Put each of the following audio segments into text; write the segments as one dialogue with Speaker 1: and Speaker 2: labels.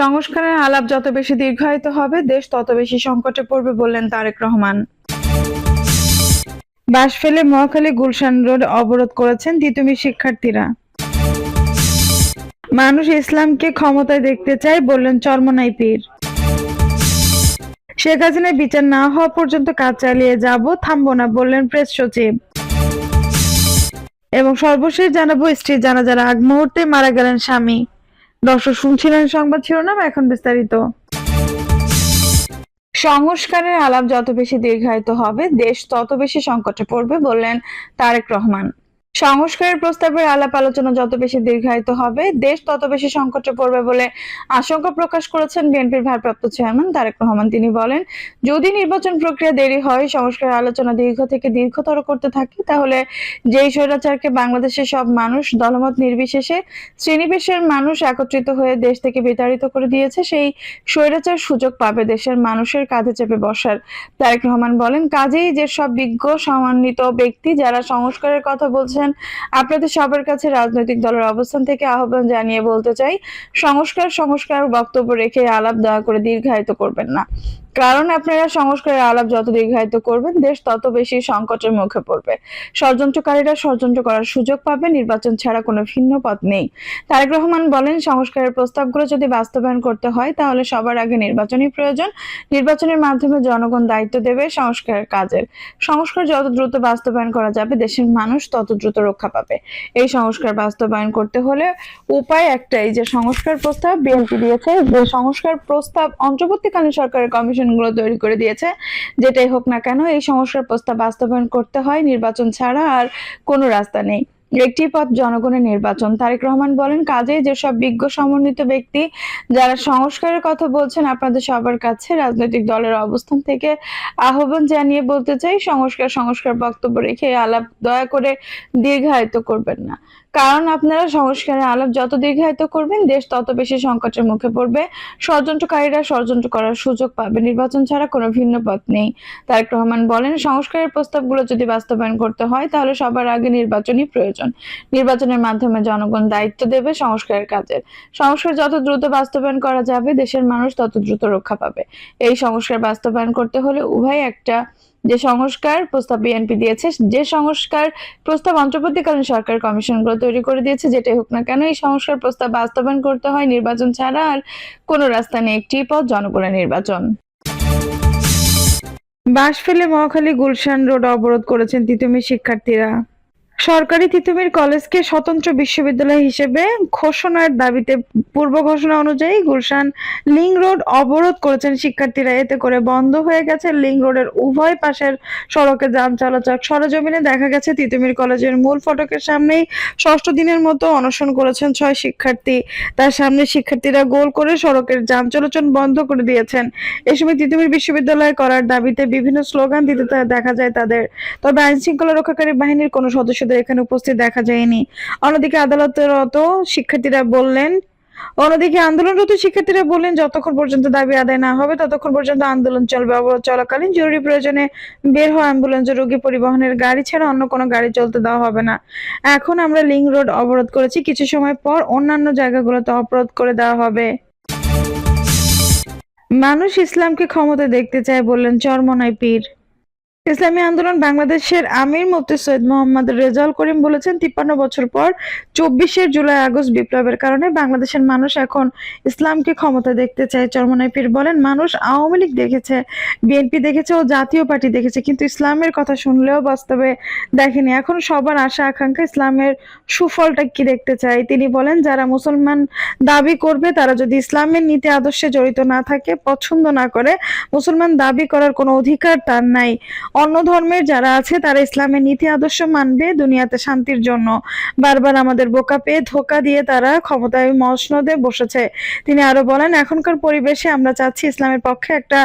Speaker 1: সংস্কারের আলাপ যত বেশি দীর্ঘায়িত হবে, দেশ তত বেশি সংকটে পড়বে বললেন তারেক রহমান। বাস ফেলে মহাখালী গুলশান রোড অবরোধ করেছেন তিতুমির শিক্ষার্থীরা। মানুষ ইসলামকে ক্ষমতায় দেখতে চায় বললেন চরমনাই পীর। শেখ হাসিনার বিচার না হওয়া পর্যন্ত কাজ চালিয়ে যাব, থামবো না বললেন প্রেস সচিব। এবং সর্বশেষ জানাব স্ত্রী জানাজার আগ মুহূর্তে মারা গেলেন স্বামী। দর্শক শুনছিলেন সংবাদ শিরোনাম, এখন বিস্তারিত। সংস্কারের আলাপ যত বেশি দীর্ঘায়িত হবে, দেশ তত বেশি সংকটে পড়বে বললেন তারেক রহমান। সংস্কারের প্রস্তাবের আলাপ আলোচনা যত বেশি দীর্ঘায়িত হবে, দেশ তত বেশি সংকটে পড়বে বলে আশঙ্কা প্রকাশ করেছেন বিএনপির ভারপ্রাপ্ত চেয়ারম্যান তারেক রহমান। তিনি বলেন, যদি নির্বাচন প্রক্রিয়া দেরি হয় সংস্কার আলোচনা দীর্ঘ থেকে দীর্ঘতর করতে থাকে, তাহলে যেই স্বৈরাচারকে বাংলাদেশের সব মানুষ দলমত নির্বিশেষে শ্রেণীবেশের মানুষ একত্রিত হয়ে দেশ থেকে বিতাড়িত করে দিয়েছে, সেই স্বৈরাচার সুযোগ পাবে দেশের মানুষের কাঁধে চেপে বসার। তারেক রহমান বলেন, কাজেই যে সব বিজ্ঞ, সম্মানিত ব্যক্তি যারা সংস্কারের কথা বলছেন আপনাদের সবার কাছে রাজনৈতিক দলের অবস্থান থেকে আহ্বান জানিয়ে বলতে চাই, সংস্কার সংস্কার বক্তব্য রেখে আলাপ দয়া করে দীর্ঘায়িত করবেন না। কারণ আপনারা সংস্কারের আলাপ যত দীর্ঘায়িত করবেন, দেশ তত বেশি সংকটের মুখে পড়বে। ষড়যন্ত্রকারীরা ষড়যন্ত্র করার সুযোগ পাবে, নির্বাচন ছাড়া কোনো ভিন্ন পথ নেই। তারেক রহমান বলেন, সংস্কারের প্রস্তাবগুলো যদি বাস্তবায়ন করতে হয়, তাহলে সবার আগে নির্বাচনই প্রয়োজন। নির্বাচনের মাধ্যমে জনগণ দায়িত্ব দেবে সংস্কারের কাজের। সংস্কার যত দ্রুত বাস্তবায়ন করা যাবে, দেশের মানুষ তত দ্রুত রক্ষা পাবে। এই সংস্কার বাস্তবায়ন করতে হলে উপায় একটাই, যে সংস্কার প্রস্তাব বিএনপি দিয়েছে। যে সংস্কার প্রস্তাব অন্তর্বর্তীকালীন সরকারের কমিশনগুলো তৈরি করে দিয়েছে। যেটাই হোক না কেন, এই সমস্যার প্রস্তাব বাস্তবায়ন করতে হয়, নির্বাচন ছাড়া আর কোনো রাস্তা নেই। একটি পথ জনগণের নির্বাচন। তারেক রহমান বলেন কাজে যেসব বিজ্ঞ সমন্বিত ব্যক্তি যারা সংস্কারের কথা বলছেন, আপনাদের সবার কাছে রাজনৈতিক দলের অবস্থান থেকে আহ্বান জানিয়ে বলতে চাই, সংস্কার সংস্কার বক্তব্য রেখে আলাপ দয়া করে দীর্ঘায়িত করবেন না। কারণ আপনারা সংস্কারের আলাপ যত দীর্ঘায়িত করবেন, দেশ তত বেশি সংকটের মুখে পড়বে। ষড়যন্ত্রকারীরা ষড়যন্ত্র করার সুযোগ পাবে। নির্বাচন ছাড়া কোনো ভিন্ন পথ নেই। তারেক রহমান বলেন, সংস্কারের প্রস্তাবগুলো যদি বাস্তবায়ন করতে হয়, তাহলে সবার আগে নির্বাচনই প্রয়োজন। নির্বাচনের মাধ্যমে জনগণ দায়িত্ব দেবে সংস্কারের কাজের। সংস্কার যত দ্রুত বাস্তবায়ন করা যাবে, দেশের মানুষ তত দ্রুত রক্ষা পাবে। এই সংস্কার বাস্তবায়ন করতে হলে উভয় একটা যে সংস্কার প্রস্তাব বিএনপি দিয়েছে, যে সংস্কার প্রস্তাব অন্তর্বর্তীকালীন সরকার কমিশনগুলো তৈরি করে দিয়েছে, যেটাই হোক না কেন, এই সংস্কার প্রস্তাব বাস্তবায়ন করতে হয় নির্বাচন ছাড়া আর কোনো রাস্তা নেই, একটি পথ জনগণের নির্বাচন। বাস ফেলে মহাখালী গুলশান রোড অবরোধ করেছেন তিতুমির শিক্ষার্থীরা। সরকারি তিতুমির কলেজকে স্বতন্ত্র বিশ্ববিদ্যালয় হিসেবে ঘোষণার দাবিতে পূর্ব ঘোষণা অনুযায়ী গুলশান লিং রোড অবরোধ করেছেন শিক্ষার্থীরা। এতে করে বন্ধ হয়ে গেছে লিং রোডের উভয় পাশের সড়কে যান চলাচল। সরজমিনে দেখা গেছে তিতুমির কলেজের মূল ফটকের সামনেই ষষ্ঠ দিনের মতো অনশন করেছেন ছয় শিক্ষার্থী। তার সামনে শিক্ষার্থীরা গোল করে সড়কের যান চলাচল বন্ধ করে দিয়েছেন। এ সময় তিতুমির বিশ্ববিদ্যালয় করার দাবিতে বিভিন্ন স্লোগান দিতে দেখা যায় তাদের। তবে আইন শৃঙ্খলা রক্ষাকারী বাহিনীর কোনো সদস্যদের এখানে উপস্থিত দেখা যায়নি। অন্যদিকে আদালতেরত শিক্ষার্থীরা বললেন, অন্যদিকে আন্দোলনরত শিক্ষার্থীরা বললেন, যতক্ষণ পর্যন্ত দাবি আদায় না হবে, ততক্ষণ পর্যন্ত আন্দোলন চলবে অবরোধ চলাকালীন জরুরি প্রয়োজনে বের হওয়া অ্যাম্বুলেন্স রোগী পরিবহনের গাড়ি ছাড়া অন্য কোনো গাড়ি চলতে দেওয়া হবে না। এখন আমরা লিং রোড অবরোধ করেছি, কিছু সময় পর অন্যান্য জায়গাগুলোতে অবরোধ করে দেওয়া হবে। মানুষ ইসলামকে ক্ষমতা দেখতে চায় বললেন চরমনাই পীর। ইসলামী আন্দোলন বাংলাদেশের আমির মুফতি সৈয়দ মোহাম্মদ রেজাউল করিম বলেছেন, তিপ্পান্ন বছর পর চব্বিশের জুলাই আগস্ট বিপ্লবের কারণে বাংলাদেশের মানুষ এখন ইসলামকে ক্ষমতা দেখতে চায়। চরমনাই পীর বলেন, মানুষ আওয়ামী লীগ দেখেছে, বিএনপি দেখেছে ও জাতীয় পার্টি দেখেছে, কিন্তু ইসলামের কথা শুনলেও বাস্তবে দেখেনি। এখন সবার আশা, আকাঙ্ক্ষা ইসলামের সুফলটা কি দেখতে চায়? তিনি বলেন, যারা মুসলমান দাবি করবে, তারা যদি ইসলামের নীতি আদর্শে জড়িত না থাকে, পছন্দ না করে, মুসলমান দাবি করার কোনো অধিকার তার নাই। অন্য ধর্মের যারা আছে, তারা ইসলামের নীতি আদর্শ মানবে, দুনিয়াতে শান্তির জন্য। বারবার আমাদের বোকা পেয়ে ধোকা দিয়ে তারা ক্ষমতায় মসনদে বসেছে। তিনি আরও বলেন, এখনকার পরিবেশে আমরা চাচ্ছি ইসলামের পক্ষে একটা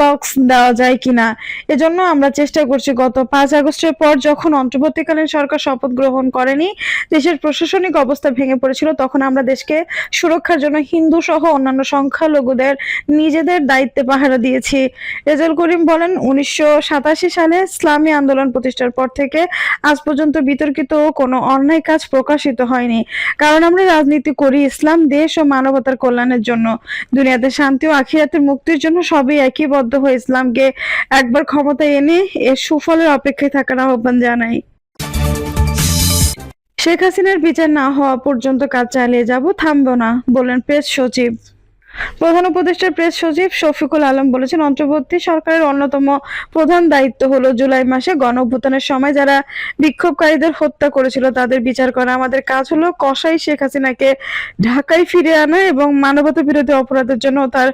Speaker 1: বক্স দেওয়া যায় কিনা। এজন্য আমরা চেষ্টা করছি, গত পাঁচ আগস্টের পর যখন অন্তর্বর্তীকালীন সরকার শপথ গ্রহণ করেনি, দেশের প্রশাসনিক অবস্থা ভেঙে পড়েছিল, তখন আমরা দেশকে সুরক্ষার জন্য হিন্দু সহ অন্যান্য সংখ্যালঘুদের নিজেদের দায়িত্বে পাহারা দিয়েছি। রেজাল করিম বলেন, উনিশশো সাতাশি সালে ইসলামী আন্দোলন প্রতিষ্ঠার পর থেকে আজ পর্যন্ত বিতর্কিত কোনো অন্যায় কাজ প্রকাশিত হয়নি। কারণ আমরা রাজনীতি করি, ইসলাম দেশ ও মানবতার কল্যাণের জন্য। দুনিয়াতে শান্তি ও আখিরাতের মুক্তির জন্য সবই একীবদ্ধ হয়ে ইসলামকে একবার ক্ষমতায় এনে এর সুফলের অপেক্ষায় থাকার আহ্বান জানাই। শেখ হাসিনার বিচার না হওয়া পর্যন্ত কাজ চালিয়ে যাব, থামবো না বললেন প্রেস সচিব। প্রধান উপদেষ্টার প্রেস সচিব শফিকুল আলম বলেছেন, অন্তর্বর্তী সরকারের অন্যতম প্রধান দায়িত্ব হলো জুলাই মাসে গণ সময় যারা বিক্ষোভকারীদের হত্যা করেছিল তাদের বিচার করা। আমাদের কাজ হলো কসাই শেখ হাসিনাকে ঢাকায় ফিরে আনা এবং মানবতা বিরোধী অপরাধের জন্য তার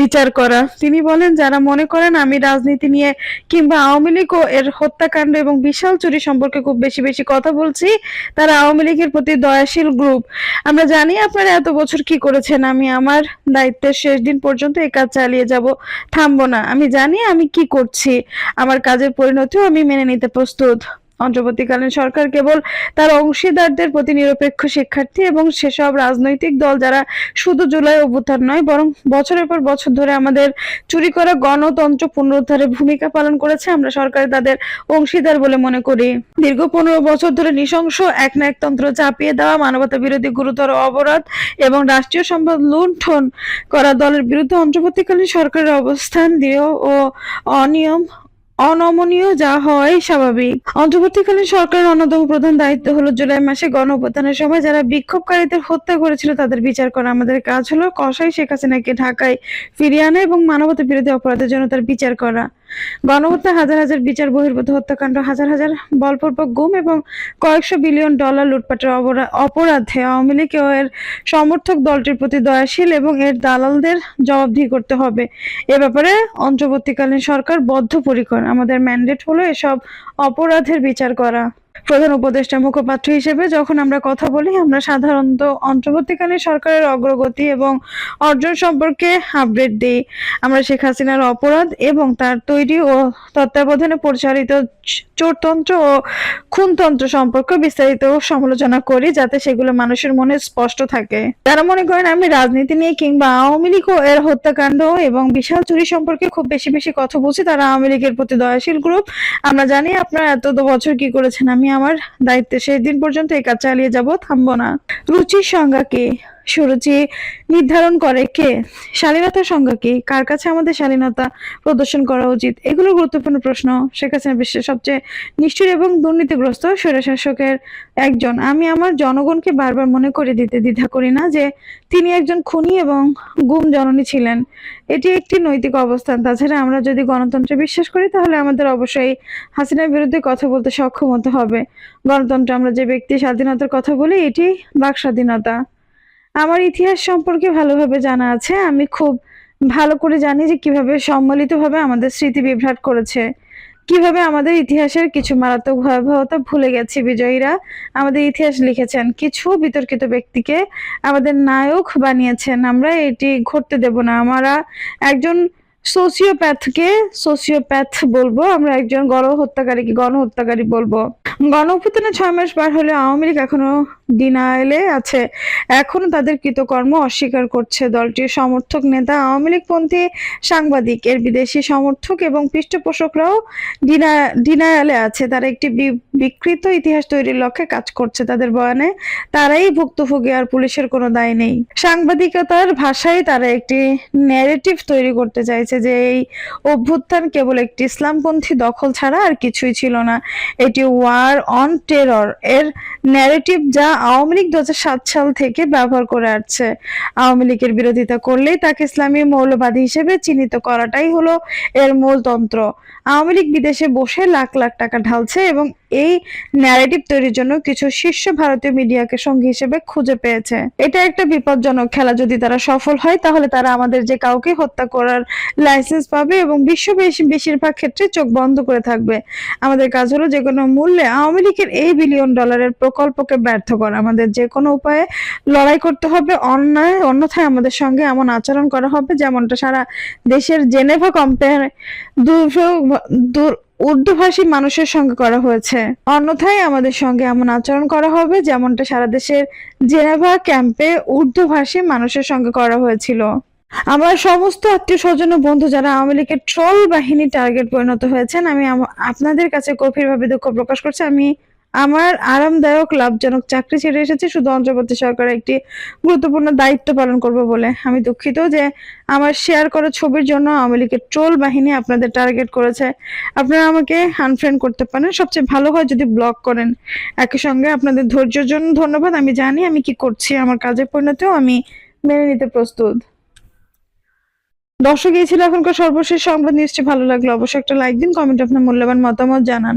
Speaker 1: বিচার করা। তিনি বলেন, যারা মনে করেন আমি রাজনীতি নিয়ে কিংবা আওয়ামী লীগ ও এর হত্যাকাণ্ড এবং বিশাল চুরি সম্পর্কে খুব বেশি বেশি কথা বলছি, তারা আওয়ামী লীগের প্রতি দয়াশীল গ্রুপ আমরা জানি আপনারা এত বছর কি করেছেন, আমি আমার দায়িত্বের শেষ দিন পর্যন্ত এই কাজ চালিয়ে যাব। থামবো না। আমি জানি আমি কি করছি। আমার কাজের পরিণতিও আমি মেনে নিতে প্রস্তুত। অন্তর্বর্তীকালীন সরকার কেবল তার অংশীদারদের প্রতি নিরপেক্ষ শিক্ষার্থী এবং সেসব রাজনৈতিক দল যারা শুধু জুলাই অভ্যুত্থান নয়, বরং বছরের পর বছর ধরে আমাদের চুরি করা গণতন্ত্র পুনরুদ্ধারে ভূমিকা পালন করেছে, আমরা সরকার তাদের অংশীদার বলে মনে করি। দীর্ঘ পনেরো বছর ধরে নৃশংস এক না একতন্ত্র চাপিয়ে দেওয়া, মানবতা বিরোধী গুরুতর অপরাধ এবং রাষ্ট্রীয় সম্পদ লুণ্ঠন করা দলের বিরুদ্ধে অন্তর্বর্তীকালীন সরকারের অবস্থান দৃঢ় ও অনিয়ম অনমনীয় যা হয় স্বাভাবিক। অন্তর্বর্তীকালীন সরকারের অন্যতম প্রধান দায়িত্ব হলো জুলাই মাসে গণ অভ্যুত্থানের সময় যারা বিক্ষোভকারীদের হত্যা করেছিল তাদের বিচার করা। আমাদের কাজ হলো কসাই শেখ হাসিনাকে ঢাকায় ফিরিয়ে আনা এবং মানবতা বিরোধী অপরাধের জন্য তার বিচার করা। গণহত্যা, হাজার হাজার বিচার, বহির্ভূত হত্যাকাণ্ড, হাজার হাজার বলপূর্বক গুম এবং কয়েকশো বিলিয়ন ডলার লুটপাটের অপরাধে আওয়ামী লীগ ও এর সমর্থক দলটির প্রতি দয়াশীল এবং এর দালালদের জবাবদিহি করতে হবে। এ ব্যাপারে অন্তর্বর্তীকালীন সরকার বদ্ধপরিকর। আমাদের ম্যান্ডেট হলো এসব অপরাধের বিচার করা। প্রধান উপদেষ্টা মুখপাত্র হিসেবে যখন আমরা কথা বলি, আমরা সাধারণত অন্তর্বর্তীকালীন সরকারের অগ্রগতি এবং অর্জন সম্পর্কে আপডেট দিই। আমরা শেখ হাসিনার অপরাধ এবং তার তৈরি ও তত্ত্বাবধানে পরিচালিত চোরতন্ত্র ও খুনতন্ত্র সম্পর্কে বিস্তারিত সমালোচনা করি যাতে সেগুলো মানুষের মনে স্পষ্ট থাকে। তারা মনে করেন আমি রাজনীতি নিয়ে কিংবা আওয়ামী লীগ এর হত্যাকাণ্ড এবং বিশাল চুরি সম্পর্কে খুব বেশি বেশি কথা বলছি, তারা আওয়ামী লীগের প্রতি দয়াশীল গ্রুপ আমরা জানি আপনারা এত বছর কি করেছেন, আমি আমার দায়িত্বে শেষ দিন পর্যন্ত এই কাজ চালিয়ে যাব থামবো না। রুচির সংজ্ঞা কি? সুরুচি নির্ধারণ করে কে? শালীনতার সংজ্ঞা কি? কার কাছে আমাদের শালীনতা প্রদর্শন করা উচিত? এগুলো গুরুত্বপূর্ণ প্রশ্ন। শেখ হাসিনা বিশ্বের সবচেয়ে নিষ্ঠুর এবং দুর্নীতিগ্রস্ত স্বৈরশাসকের একজন। আমি আমার জনগণকে বারবার মনে করে দিতে দ্বিধা করি না যে তিনি একজন খুনি এবং গুম জননী ছিলেন। এটি একটি নৈতিক অবস্থান। তাছাড়া আমরা যদি গণতন্ত্রে বিশ্বাস করি, তাহলে আমাদের অবশ্যই হাসিনার বিরুদ্ধে কথা বলতে সক্ষম হতে হবে। গণতন্ত্র আমরা যে ব্যক্তি স্বাধীনতার কথা বলি, এটি বাক স্বাধীনতা। আমার ইতিহাস সম্পর্কে ভালোভাবে জানা আছে। আমি খুব ভালো করে জানি যে কীভাবে সম্মিলিতভাবে আমাদের স্মৃতি বিভ্রাট করেছে। কীভাবে আমাদের ইতিহাসের কিছু মারাত্মক ভয়াবহতা ভুলে গেছে বিজয়ীরা। আমাদের ইতিহাস লিখেছেন, কিছু বিতর্কিত ব্যক্তিকে আমাদের নায়ক বানিয়েছেন। আমরা এটি ঘটতে দেব না। আমরা একজন সোসিওপ্যাথকে সোসিওপ্যাথ বলব। আমরা একজন গণহত্যাকারীকে গণহত্যাকারী বলব? গণ অভ্যুত্থানে ছয় মাস বার হলে আওয়ামী লীগ এখনও ডিনায়েলে আছে। এখনও তাদের কৃতকর্ম অস্বীকার করছে দলটির সমর্থক নেতা, আওয়ামী লীগপন্থী সাংবাদিক। এর বিদেশি সমর্থক এবং পৃষ্ঠপোষকরাও ডিনা ডিনায়ালে আছে। তারা একটি বিকৃত ইতিহাস তৈরির লক্ষ্যে কাজ করছে তাদের বয়ানে। তারাই ভুক্তভোগী আর পুলিশের কোনো দায় নেই। সাংবাদিকতার ভাষায় তারা একটি ন্যারেটিভ তৈরি করতে চাইছে। যে এই অভ্যুত্থান কেবল একটি ইসলামপন্থী দখল ছাড়া আর কিছুই ছিল না। এটি ওয়ার অন টেরর এর ন্যারেটিভ যা আওয়ামী লীগ দু হাজার সাত সাল থেকে ব্যবহার করে আসছে। আওয়ামী লীগের বিরোধিতা করলেই তাকে ইসলামী মৌলবাদী হিসেবে চিহ্নিত করাটাই হলো এর মূল তন্ত্র। আওয়ামী লীগ বিদেশে বসে লাখ লাখ টাকা ঢালছে এবং এই ন্যারেটিভ তৈরির জন্য কিছু শীর্ষ ভারতীয় মিডিয়াকে সঙ্গী হিসেবে খুঁজে পেয়েছে। এটা একটা বিপজ্জনক খেলা। যদি তারা সফল হয়, তাহলে তারা আমাদের যে কাউকে হত্যা করার লাইসেন্স পাবে এবং বিশ্ব বেশিরভাগ ক্ষেত্রে চোখ বন্ধ করে থাকবে। আমাদের কাজ হলো যে কোনো মূল্যে আওয়ামী লীগের এই বিলিয়ন ডলারের প্রকল্পকে ব্যর্থ করা। আমাদের যে কোনো উপায়ে লড়াই করতে হবে। অন্যায় অন্যথায় আমাদের সঙ্গে এমন আচরণ করা হবে যেমনটা সারা দেশের জেনেভা কম্পেয়ার দূর উর্দুভাষী মানুষের সঙ্গে করা হয়েছে। অন্যথায় আমাদের সঙ্গে এমন আচরণ করা হবে যেমনটা সারা দেশের জেনেভা ক্যাম্পে উর্দুভাষী মানুষের সঙ্গে করা হয়েছিল। আমার সমস্ত আত্মীয় স্বজন বন্ধু যারা আওয়ামী লীগের ট্রল বাহিনী টার্গেট পরিণত হয়েছেন আমি আপনাদের কাছে গভীরভাবে দুঃখ প্রকাশ করছি। আমি আমার আরামদায়ক, লাভজনক চাকরি ছেড়ে এসেছি। শুধু অন্তর্বর্তী সরকারের একটি গুরুত্বপূর্ণ দায়িত্ব পালন করব বলে আমি দুঃখিত যে আমার শেয়ার করা ছবির জন্য আওয়ামী লীগের ট্রোল বাহিনী আপনাদের টার্গেট করেছে। আপনারা আমাকে আনফ্রেন্ড করতে পারেন। সবচেয়ে ভালো হয় যদি ব্লক করেন। একই সঙ্গে আপনাদের ধৈর্যের জন্য ধন্যবাদ। আমি জানি আমি কি করছি, আমার কাজের পরিণতিও আমি মেনে নিতে প্রস্তুত। দর্শক, এই ছিল এখনকার সর্বশেষ সংবাদ। নিউজটি ভালো লাগল অবশ্যই একটা লাইক দিন কমেন্ট আপনার মূল্যবান মতামত জানান।